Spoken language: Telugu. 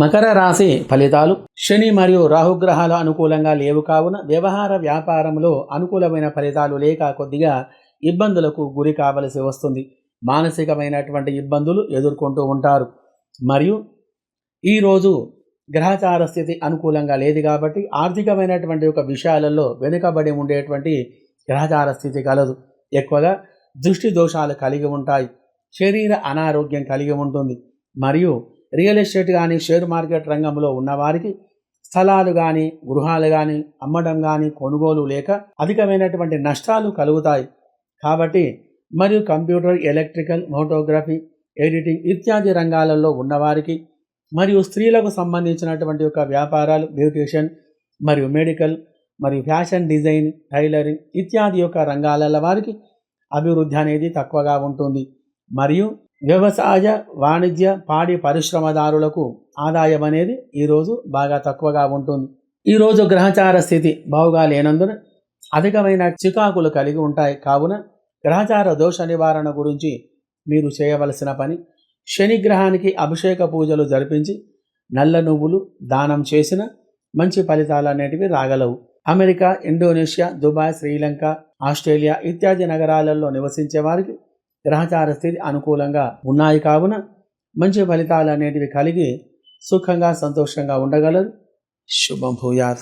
మకర రాశి ఫలితాలు శని మరియు రాహుగ్రహాలు అనుకూలంగా లేవు కావున వ్యవహార వ్యాపారంలో అనుకూలమైన ఫలితాలు లేక కొద్దిగా ఇబ్బందులకు గురి కావలసి వస్తుంది. మానసికమైనటువంటి ఇబ్బందులు ఎదుర్కొంటూ ఉంటారు. మరియు ఈరోజు గ్రహచార స్థితి అనుకూలంగా లేదు కాబట్టి ఆర్థికమైనటువంటి ఒక విషయాలలో వెనుకబడి ఉండేటువంటి గ్రహచార స్థితి కలదు. ఎక్కువగా దృష్టి దోషాలు కలిగి ఉంటాయి. శరీర అనారోగ్యం కలిగి ఉంటుంది. మరియు రియల్ ఎస్టేట్ కానీ షేర్ మార్కెట్ రంగంలో ఉన్నవారికి స్థలాలు కానీ గృహాలు కానీ అమ్మడం కానీ కొనుగోలు లేక అధికమైనటువంటి నష్టాలు కలుగుతాయి. కాబట్టి మరియు కంప్యూటర్ ఎలక్ట్రికల్ ఫోటోగ్రఫీ ఎడిటింగ్ ఇత్యాది రంగాలలో ఉన్నవారికి మరియు స్త్రీలకు సంబంధించినటువంటి యొక్క వ్యాపారాలు బ్యూటిషియన్ మరియు మెడికల్ మరియు ఫ్యాషన్ డిజైన్ టైలరింగ్ ఇత్యాది యొక్క రంగాల వారికి అభివృద్ధి అనేది తక్కువగా ఉంటుంది. మరియు వ్యవసాయ వాణిజ్య పాడి పరిశ్రమదారులకు ఆదాయం అనేది ఈరోజు బాగా తక్కువగా ఉంటుంది. ఈరోజు గ్రహచార స్థితి బావుగా లేనందున అధికమైన చికాకులు కలిగి ఉంటాయి. కావున గ్రహచార దోష నివారణ గురించి మీరు చేయవలసిన పని శనిగ్రహానికి అభిషేక పూజలు జరిపించి నల్ల నువ్వులు దానం చేసిన మంచి ఫలితాలు అనేటివి రాగలవు. America Indonesia Dubai Sri Lanka Australia ఇత్యాది నగరాలలో నివసించే వారికి గ్రహచార స్థితి అనుకూలంగా ఉన్నాయి కావున మంచి ఫలితాలు అనేటివి కలిగి సుఖంగా సంతోషంగా ఉండగలరు. శుభం భూయాత్.